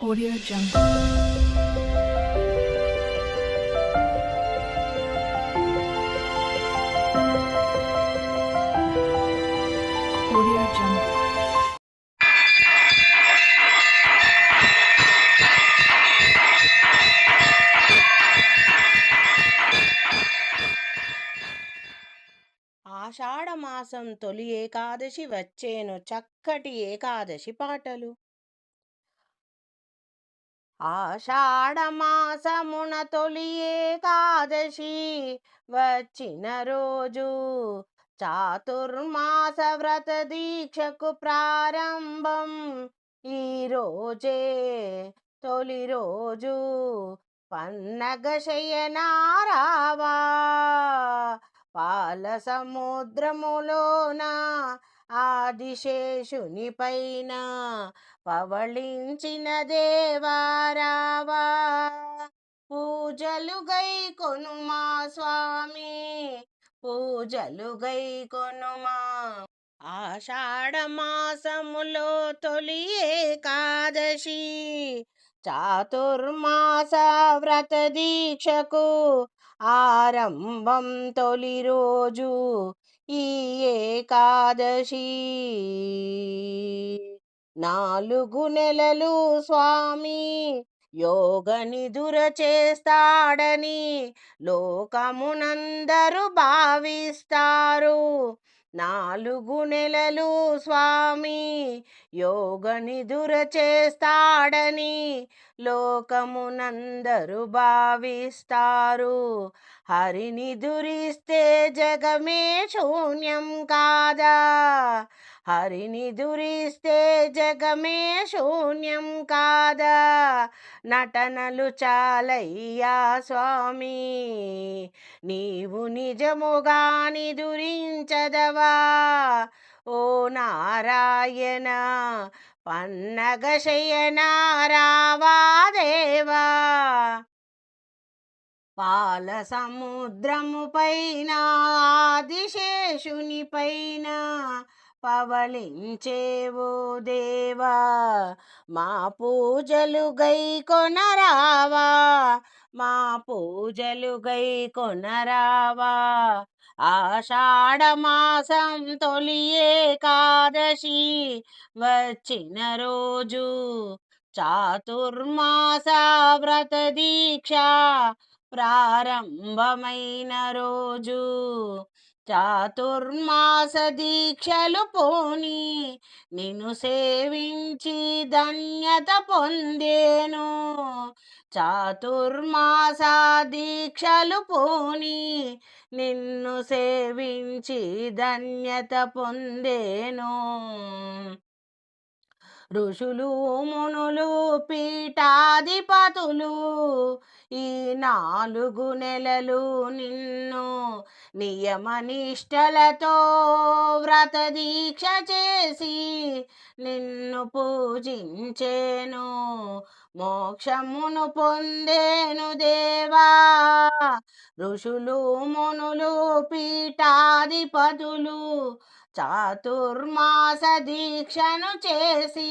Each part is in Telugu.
Audio Jungle. Audio Jungle. ఆషాఢమాసం తొలి ఏకాదశి వచ్చేను చక్కటి ఏకాదశి పాటలు ఆషాఢమాసమున తొలి ఏకాదశి వచ్చిన రోజు చాతుర్మాస వ్రత దీక్షకు ప్రారంభం. ఈ రోజే తొలి రోజు పన్నగ శయనారావా పాల సముద్రములోన ఆదిశేషుని పైన పవళించిన దేవారావా. పూజలు గై కొనుమా స్వామి పూజలు గై కొనుమా ఆషాఢమాసములో తొలి ఏకాదశి చాతుర్మాస వ్రత దీక్షకు ఆరంభం తొలి రోజు. ఈ ఏకాదశి నాలుగు నెలలు స్వామి యోగ నిదుర చేస్తాడని లోకమునందరూ భావిస్తారు. నాలుగు నెలలు స్వామి యోగ నిదుర చేస్తాడని లోకమునందరూ భావిస్తారు. హరిని దురిస్తే జగమే శూన్యం కాదా? హరిని దురిస్తే జగమే శూన్యం కాదా? నటనలు చాలయ్యా స్వామి నీవు నిజముగా నిదురించదవా? ఓ నారాయణ పన్నగ శయనారావాదేవా? పాల సముద్రము పైన ఆదిశేషుని పైన పవళించేవో దేవా మా పూజలు గై కొనరావా మా పూజలు గై కొనరావా. ఆషాఢమాసం తొలి ఏకాదశి వచ్చిన రోజు చాతుర్మాస వ్రత దీక్ష ప్రారంభమైన రోజు. చాతుర్మాస దీక్షలు పోని నిన్ను సేవించి ధన్యత పొందేను. చాతుర్మాస దీక్షలు పోని నిన్ను సేవించి ధన్యత పొందేను. ఋషులు మునులు పీఠాధిపతులు ఈ నాలుగు నెలలు నిన్ను నియమ నిష్టలతో వ్రత దీక్ష చేసి నిన్ను పూజించేను. మోక్షమును పొందేను దేవా. ఋషులు మునులు పీఠాధిపతులు చాతుర్మాస దీక్షను చేసి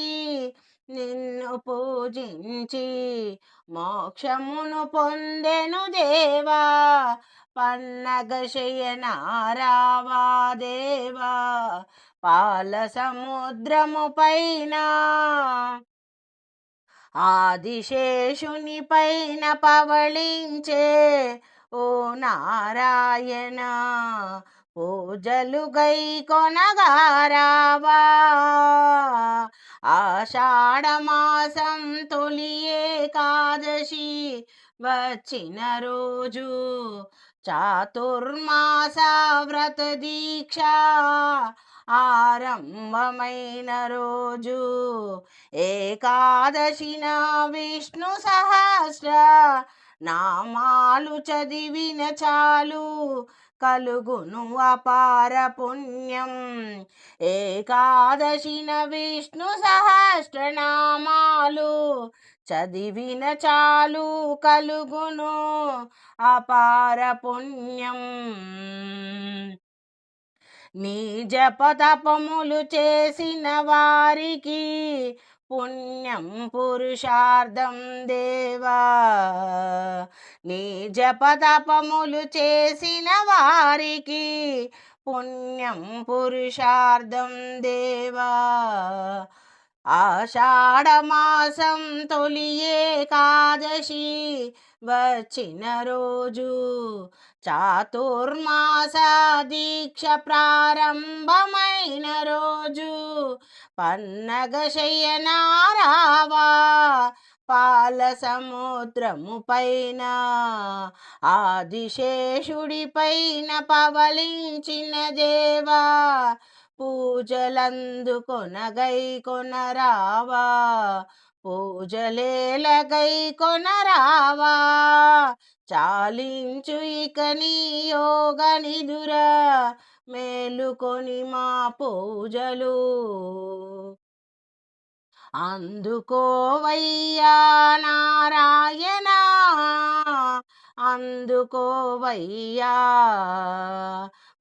నిన్ను పూజించి మోక్షమును పొందెను దేవా. పన్నగ శయనారావా దేవా పాల సముద్రము పైన ఆదిశేషుని పైన పవళించే ఓ నారాయణ. పూజలు గై కొనగారావా? ఆషాఢమాసం తొలి ఏకాదశి వచ్చిన రోజు చాతుర్మాస వ్రత దీక్ష ఆరంభమైన రోజు ఏకాదశిన విష్ణు సహస్ర నామాలు చదివిన చాలు. కలుగును అపార పుణ్యం. ఏకాదశిన విష్ణు సహస్రనామాలు చదివిన చాలు. కలుగును అపార పుణ్యం. నీ జపతపములు చేసిన వారికి పుణ్యం పురుషార్థం దేవా. నీ జపతపములు చేసిన వారికి పుణ్యం పురుషార్థం దేవా. ఆషాఢమాసం తొలి ఏకాదశి వచ్చిన రోజు చాతుర్మాస దీక్ష ప్రారంభమైన రోజు పన్నగ శయనారావా పాల సముద్రము పైన ఆదిశేషుడి పైన పవలించిన దేవా పూజలందుకొనగై కొనరావా? పూజలేలగై కొనరావా? చాలించు ఇక నీ యోగ నిదుర మేలుకొని మా పూజలు. అందుకోవయ్యా నారాయణ అందుకోవయ్యా.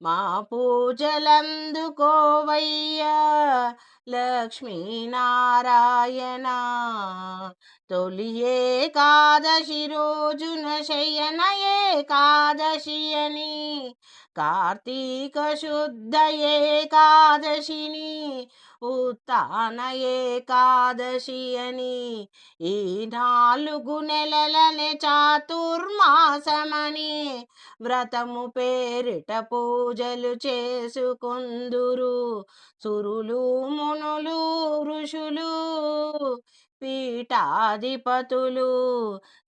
మా పూజలందుకోవయ్యా. లక్ష్మీనారాయణ తొలి ఏకాదశి రోజున శయన ఏకాదశి అని కార్తీక శుద్ధ ఏకాదశిని ఉత్తాన ఏకాదశి అని ఈ నాలుగు నెలలనే చాతుర్మాసమని వ్రతము పేరిట పూజలు చేసుకుందురు. సురులు మునులు ఋషులు పీఠాధిపతులు.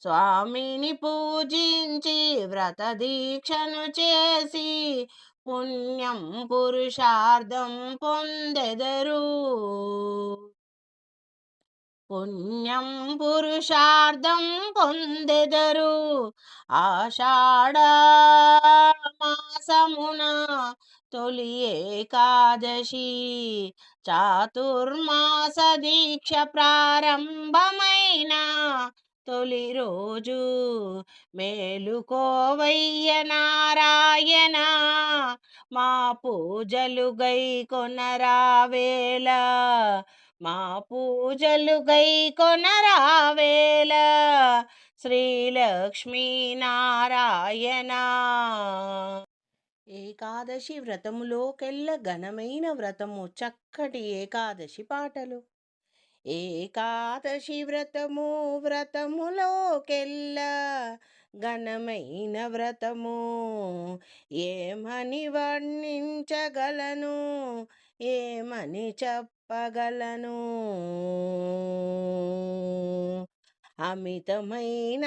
స్వామిని పూజించి వ్రత దీక్షను చేసి పుణ్యం పురుషార్థం పొందెదరు. పుణ్యం పురుషార్థం పొందెదరు. ఆషాఢ మాసమున తొలి ఏకాదశి చాతుర్మాస దీక్ష ప్రారంభమైన తొలి రోజు మేలుకోవయ్య నారాయణ. మా పూజలు గై కొనరావేల మా పూజలు గై కొనరావేళ శ్రీలక్ష్మీ నారాయణ. ఏకాదశి వ్రతములోకెల్ల ఘనమైన వ్రతము చక్కటి ఏకాదశి పాటలు. ఏకాదశి వ్రతము వ్రతములోకెల్ల ఘనమైన వ్రతము. ఏమని వర్ణించగలను ఏమని చెప్పగలను? అమితమైన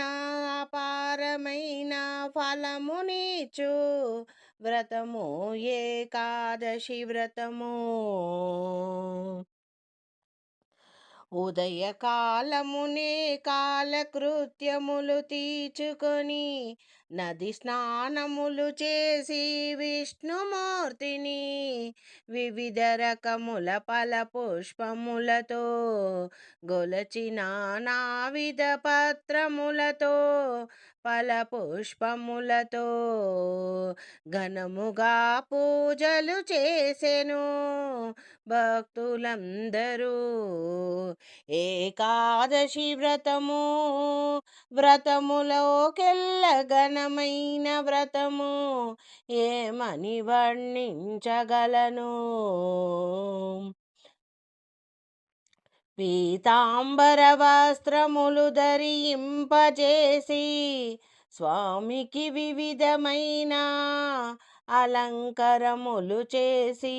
అపారమైన ఫలమునిచు వ్రతము ఏకాదశి వ్రతము. ఉదయకాలమునే కాలకృత్యములు తీర్చుకొని నది స్నానములు చేసి విష్ణుమూర్తిని వివిధ రకముల పల పుష్పములతో గొలచిన నావిధ పత్రములతో పల పుష్పములతో ఘనముగా పూజలు చేసెను. భక్తులందరూ ఏకాదశి వ్రతము వ్రతములోకెల్ల ఘనమైన వ్రతము ఏమని వర్ణించగలను? పీతాంబర వస్త్రములు ధరింపజేసి స్వామికి వివిధమైన అలంకరములు చేసి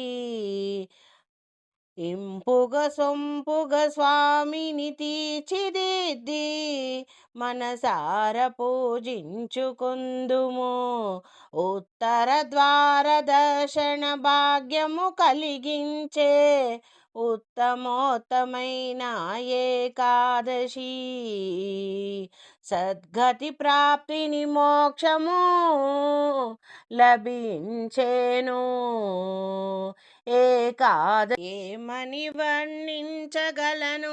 ఇంపుగ సొంపుగ స్వామిని తీర్చిదిద్ది మనసార పూజించుకుందుము. ఉత్తర ద్వార దర్శన భాగ్యము కలిగించే ఉత్తమోత్తమైన ఏకాదశి. సద్గతి ప్రాప్తిని మోక్షము లభించేను. ఏకాద ఏమని వర్ణించగలను?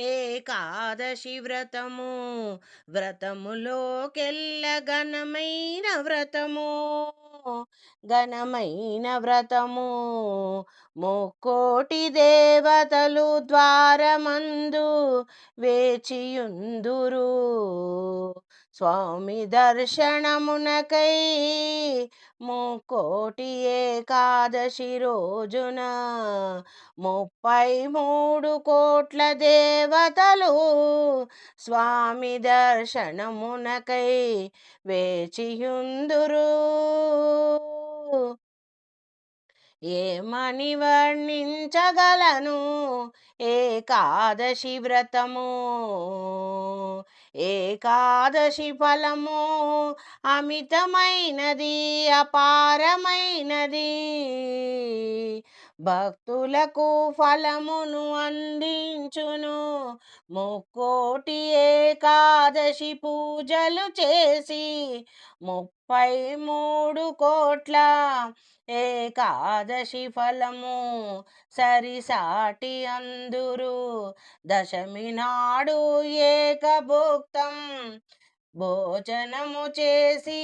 ఏకాదశి వ్రతము? వ్రతములోకెల్ల ఘనమైన వ్రతము. ఘనమైన వ్రతము. ముక్కోటి దేవతలు ద్వారమందు వేచియుందురు. స్వామి దర్శనమునకై ముకోటి ఏకాదశి రోజున ముప్పై మూడు కోట్ల దేవతలు స్వామి దర్శనమునకై వేచియుందురు. ఏమని వర్ణించగలను? ఏకాదశి వ్రతము? ఏకాదశి ఫలము? అమితమైనది అపారమైనది. భక్తులకు ఫలమును అందించును. ముక్కోటి ఏకాదశి పూజలు చేసి ముప్పై మూడు కోట్ల ఏకాదశి ఫలము సరిసాటి అందురు. దశమి నాడు ఏకభుక్తం భోజనము చేసి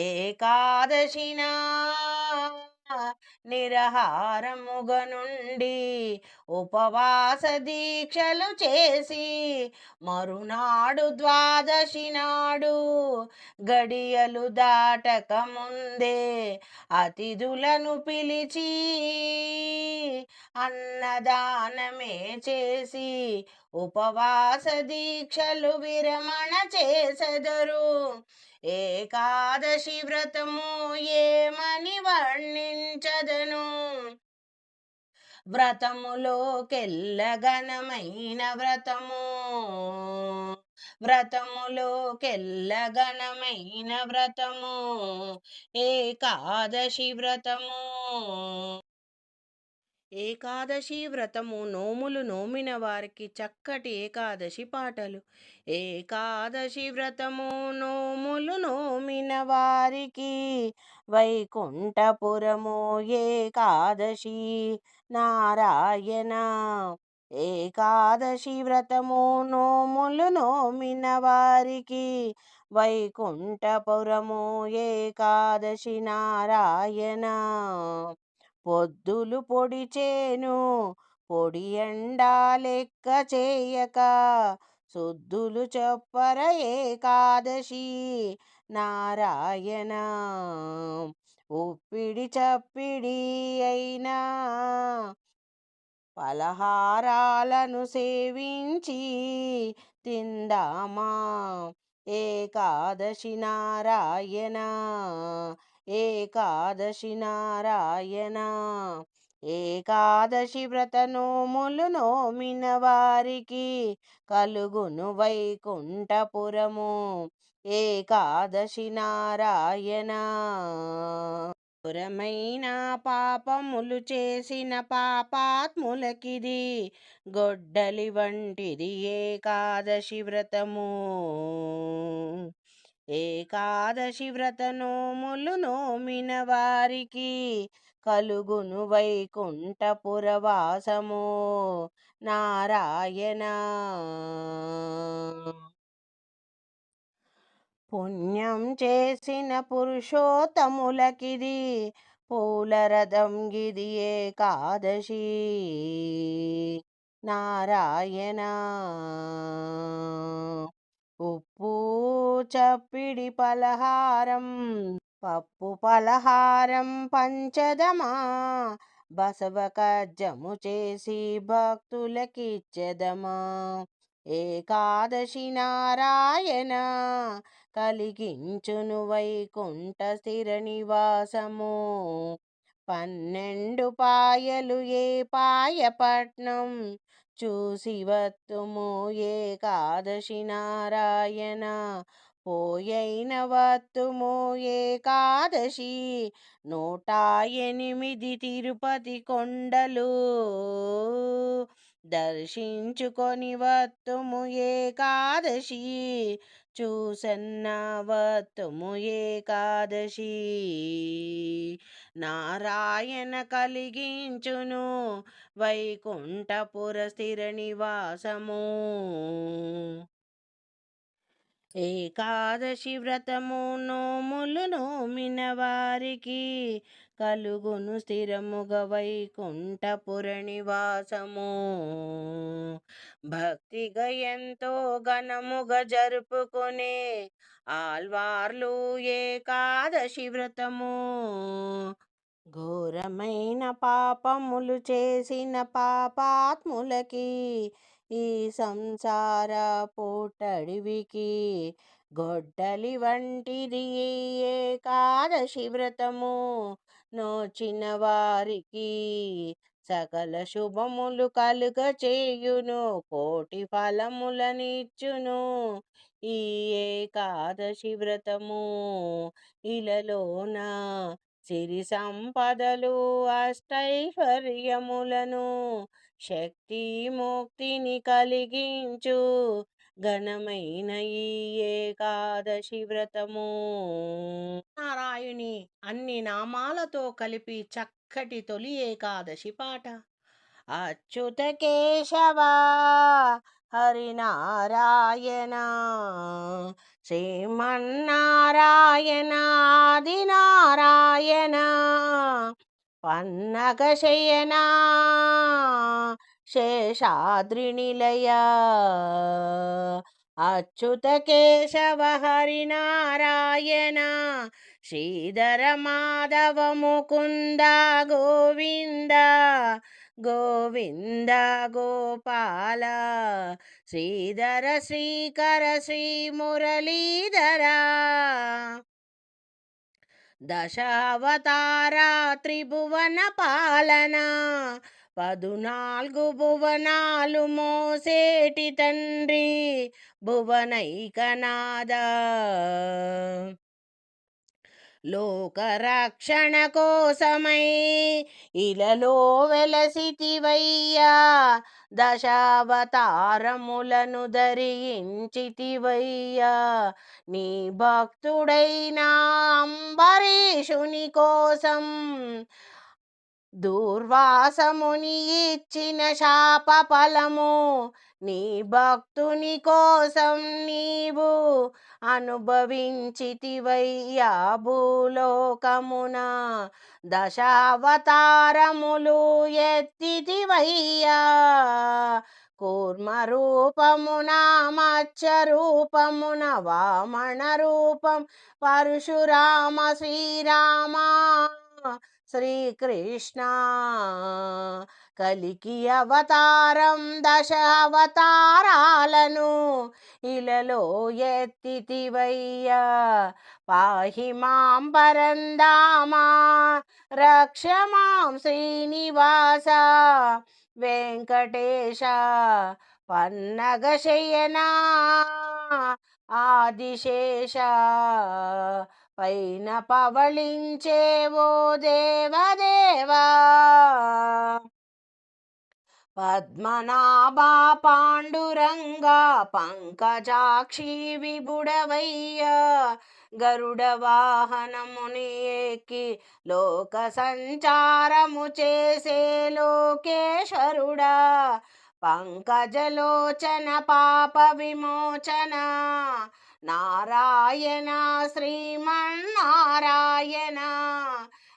ఏకాదశినా నిరహారముగ నుండి ఉపవాస దీక్షలు చేసి మరునాడు ద్వాదశి నాడు గడియలు దాటక ముందే అతిథులను పిలిచి అన్నదానమే చేసి ఉపవాస దీక్షలు విరమణ చేసెదరు. ఏకాదశి వ్రతము ఏమని వర్ణించదను? వ్రతములోకెల్లగనమైన వ్రతము? వ్రతములోకెల్లగనమైన వ్రతము? ఏకాదశి వ్రతము? ఏకాదశి వ్రతము నోములు నోమిన వారికి చక్కటి ఏకాదశి పాటలు. ఏకాదశి వ్రతము నోములు నోమిన వారికి వైకుంఠపురము ఏకాదశి నారాయణ. ఏకాదశి వ్రతము నోములు నోమిన వారికి వైకుంఠపురము ఏకాదశి నారాయణ. పొద్దులు పొడిచేను పొడి ఎండా లెక్క చేయక శుద్ధులు చెప్పర ఏకాదశి నారాయణ. ఉప్పిడి చప్పిడి అయినా పలహారాలను సేవించి తిందామా? ఏకాదశి నారాయణ ఏకాదశి నారాయణ. ఏకాదశి వ్రత నోములు నోమిన వారికి కలుగును వైకుంఠపురము. ఏకాదశి నారాయణ. ఘోరమైన పాపములు చేసిన పాపాత్ములకిది. గొడ్డలి వంటిది ఏకాదశి వ్రతము. ఏకాదశి వ్రత నోములు నోమిన వారికి కలుగును వైకుంఠపురవాసము నారాయణ పుణ్యం చేసిన పురుషోత్తములకిది పూలరథం గిది ఏకాదశి. నారాయణ ఉప్పు చప్పిడి పలహారం పప్పు పలహారం పంచదమా బసవ కజ్జము చేసి భక్తులకిచ్చెదమా. ఏకాదశి నారాయణ కలిగించును వైకుంఠ స్థిర నివాసము. పన్నెండు పాయలు ఏ పాయపట్నం చూసి వత్తుము ఏకాదశి నారాయణ. పోయైన వత్తుము ఏకాదశి నూట ఎనిమిది తిరుపతి కొండలు. దర్శించుకొని వత్తుము ఏకాదశి. చూసన్న వత్తుము ఏకాదశి. నారాయణ కలిగించును వైకుంఠపుర స్థిర నివాసము. ఏకాదశి వ్రతము నోములు నోమిన వారికి కలుగును స్థిరముగ వైకుంఠపుర నివాసము భక్తిగా ఎంతో ఘనముగ జరుపుకునే ఆల్వార్లు ఏకాదశి వ్రతము. ఘోరమైన పాపములు చేసిన పాపాత్ములకి ఈ సంసార పోటడివికి గొడ్డలి వంటిది ఏకాదశి వ్రతము. నోచిన వారికి సకల శుభములు కలుగ చేయును కోటి ఫలములనిచ్చును. ఈ ఏకాదశి వ్రతము ఇలలోన సిరి సంపదలు అష్టైశ్వర్యములను శక్తి ముక్తిని కలిగించు. ఘనమైన ఈ ఏకాదశి వ్రతము. నారాయణి అన్ని నామాలతో కలిపి చక్కటి తొలి ఏకాదశి పాట. అచ్యుత కేశవా హరినారాయణ శ్రీమన్నారాయణ ఆదినారాయణ పన్నగశయన శేషాద్రినిలయ అచ్యుత కేశవ హరినారాయణ శ్రీధర మాధవ ముకుంద గోవింద గోవింద గోపాల శ్రీధర శ్రీకర శ్రీ మురళీధర దశావతార త్రిభువన పాలన పదునాలుగు భువనాలు మోసేటి తండ్రి భువనైకనాద లోకరక్షణ కోసమై ఇలలో వెలసితివయ్యా దశావతారములను ధరించితివయ్యా. నీ భక్తుడైన అంబరీషుని కోసం దూర్వాసముని ఇచ్చిన శాప ఫలము నీ భక్తుని కోసం నీవు అనుభవించితివయ్యా భూలోకమున దశావతారములు ఎత్తితివయ్యా. కూర్మ రూపమున మత్స్య రూపమున వామణ రూపం పరశురామ శ్రీరామా శ్రీకృష్ణ. కలికి అవతారం దశ అవతారాలను ఇలలో ఎత్తితివయ్యా. పాహి మాం పరందామా రక్ష మాం శ్రీనివాస వెంకటేశ పన్నగశయనా ఆదిశేష. పైన పవళించేవో దేవదేవా. పద్మనాభ పాండురంగా పంకజాక్షి విబుడవయ్య గరుడ వాహనముని ఎక్కి లోక సంచారము చేసే లోకేశ్వరుడా పంకజలోచన పాప విమోచన నారాయణ శ్రీమన్నారాయణ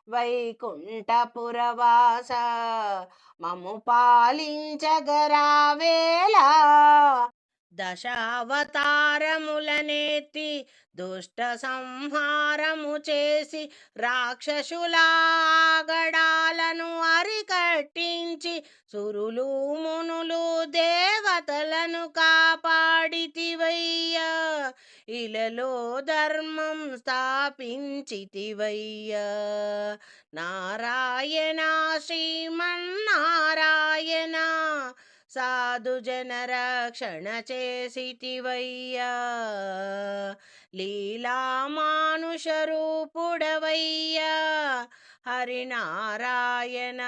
వైకుంఠపురవాస మము పాలించగరావేళ దశావతారములనేతి దుష్ట సంహారము చేసి రాక్షసులాగడాలను అరికట్టించి సురులు మునులు దేవతలను కాపాడితివయ్యా. ఇలలో ధర్మం స్థాపించితివయ్యా. నారాయణ శ్రీమన్నారాయణ సాధు జనరక్షణ చేసితివయ్యా. లీలామానుష రూపుడవయ్యా. హరినారాయణ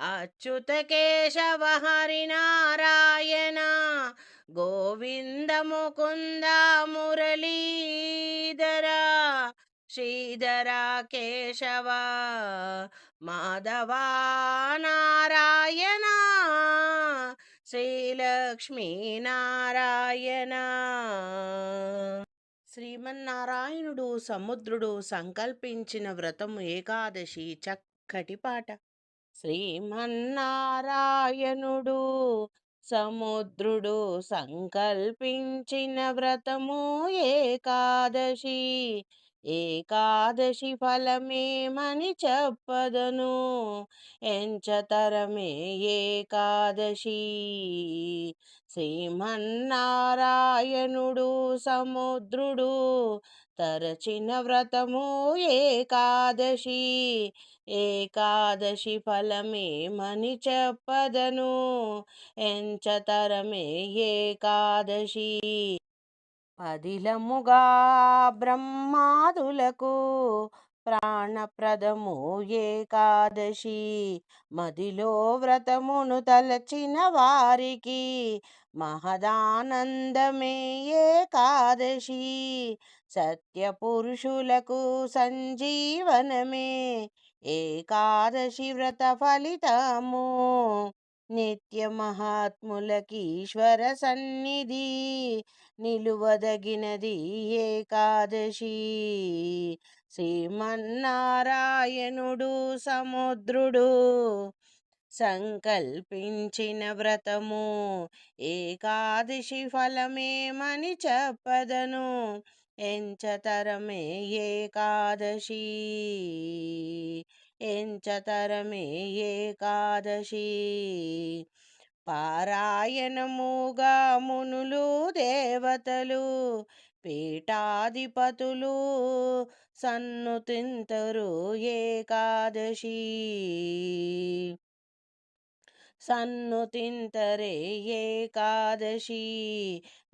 అచ్యుత కేశవ హరినారాయణ గోవింద ముకుంద మురళీధర శ్రీధర కేశవ మాధవా నారాయణ శ్రీలక్ష్మీ నారాయణ. శ్రీమన్నారాయణుడు సముద్రుడు సంకల్పించిన వ్రతము ఏకాదశి చక్కటి పాట. శ్రీమన్నారాయణుడు సముద్రుడు సంకల్పించిన వ్రతము ఏకాదశి. ఏకాదశి ఫలమేమని చెప్పదను. ఎంచతరమే ఏకాదశి. శ్రీమన్నారాయణుడు సముద్రుడు తరచిన వ్రతము ఏకాదశి. ఏకాదశి ఫలమేమని చెప్పదను. ఎంచతరమే ఏకాదశి. పదిలముగా బ్రహ్మాదులకు ప్రాణప్రదము ఏకాదశి. మదిలో వ్రతమును తలచిన వారికి మహదానందమే ఏకాదశి. సత్యపురుషులకు సంజీవనమే ఏకాదశి వ్రత ఫలితము. నిత్య మహాత్ములకి ఈశ్వర సన్నిధి నిలువదగినది ఏకాదశి. శ్రీమన్నారాయణుడు సముద్రుడు సంకల్పించిన వ్రతము. ఏకాదశి ఫలమేమని చెప్పదను? ఎంచతరమే ఏకాదశి. ఎంచతరమే ఏకాదశి. పారాయణముగా మునులు దేవతలు పీఠాధిపతులు సన్నుతింతరు ఏకాదశి. సన్నుతింతరే ఏకాదశి.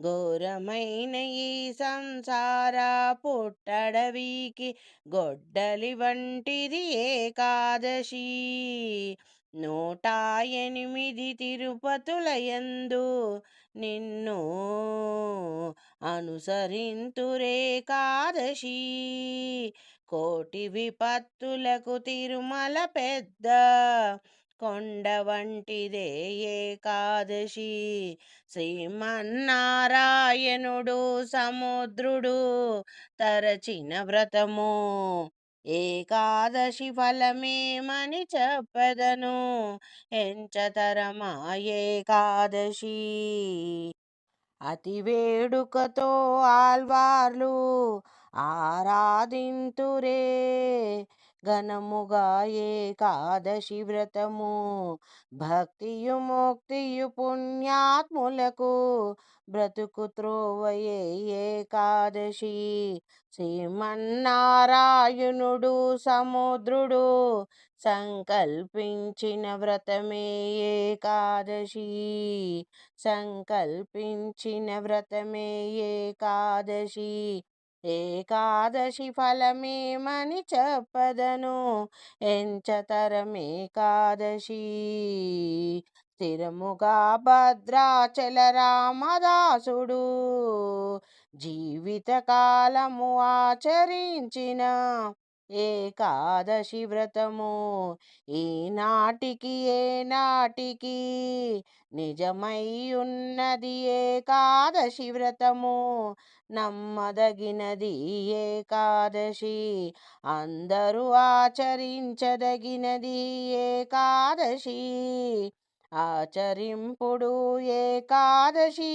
ఘోరమైన ఈ సంసార పుట్టడవికి గొడ్డలి వంటిది ఏకాదశి. నూట ఎనిమిది తిరుపతులయందు నిన్ను అనుసరింతురేకాదశి కోటి విపత్తులకు తిరుమల పెద్ద కొండ వంటిదే ఏకాదశి. శ్రీమన్నారాయణుడు సముద్రుడు తరచిన వ్రతము. ఏకాదశి ఫలమేమని చెప్పదను? ఎంచతరమా ఏకాదశి? అతి వేడుకతో ఆల్వార్లు ఆరాధింతురే. ఘనముగా ఏకాదశి వ్రతము. భక్తియు ముక్తియు పుణ్యాత్ములకు బ్రతుకు త్రోవయే ఏకాదశి. శ్రీమన్నారాయణుడు సముద్రుడు సంకల్పించిన వ్రతమే ఏకాదశి. సంకల్పించిన వ్రతమే ఏకాదశి. ఏకాదశి ఫలమేమని చెప్పదను. ఎంచతరమేకాదశి స్థిరముగా భద్రాచల రామదాసుడు జీవితకాలము ఆచరించిన ఏకాదశి వ్రతము. ఈనాటికి ఏనాటికి నిజమై ఉన్నది ఏకాదశి వ్రతము. నమ్మదగినది ఏకాదశి. అందరూ ఆచరించదగినది ఏకాదశి. ఆచరింపుడు ఏకాదశి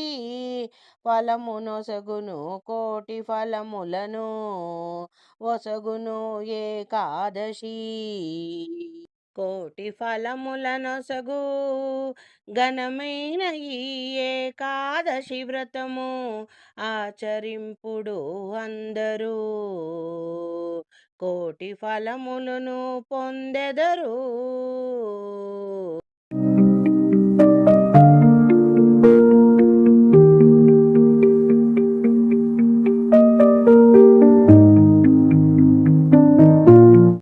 ఫలమునొసగును కోటి ఫలములను ఒసగును ఏకాదశి. కోటి ఫలములనొసగు ఘనమైన ఈ ఏకాదశి వ్రతము ఆచరింపుడు అందరూ. కోటి ఫలములను పొందెదరు.